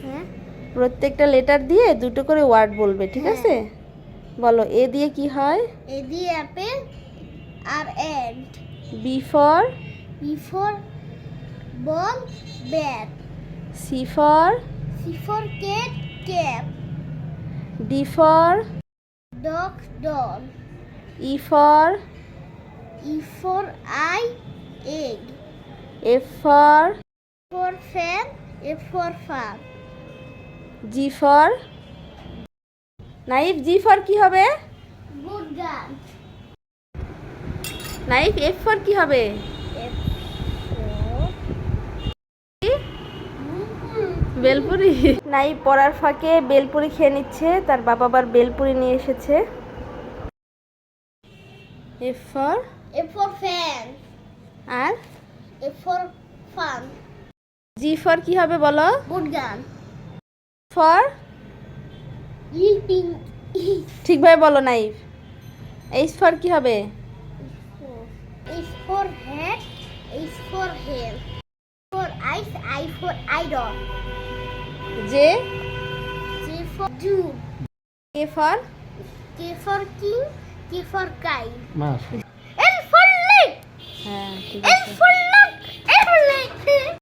হ্যাঁ? প্রত্যেকটা লেটার দিয়ে দুটো করে ওয়ার্ড বলবে ঠিক হ্যাঁ। আছে? বলো এ দিয়ে কি হয়? এ দিয়ে apple R and B for before ball bat C for C for cat cap D for dog doll E for E for eye egg F for for fan A for fun G for? Knife G for কি হবে? Good গান knife F for কি হবে? Bhelpuri. Knife পড়ার ফাঁকে বেলপুরি খেয়ে নিচ্ছে তার বাবা আবার বেলপুরি নিয়ে এসেছে। F for? A for fan. R? A for fun. G for কি হবে বলো? গুড গান ফর? লিল পিঙ্ক ঠিকভাবে বলো নাইফ। এইস ফর কি হবে? H for hat H for hell for ice I for idol J? J for zoo. K for? K কাই হ্যাঁ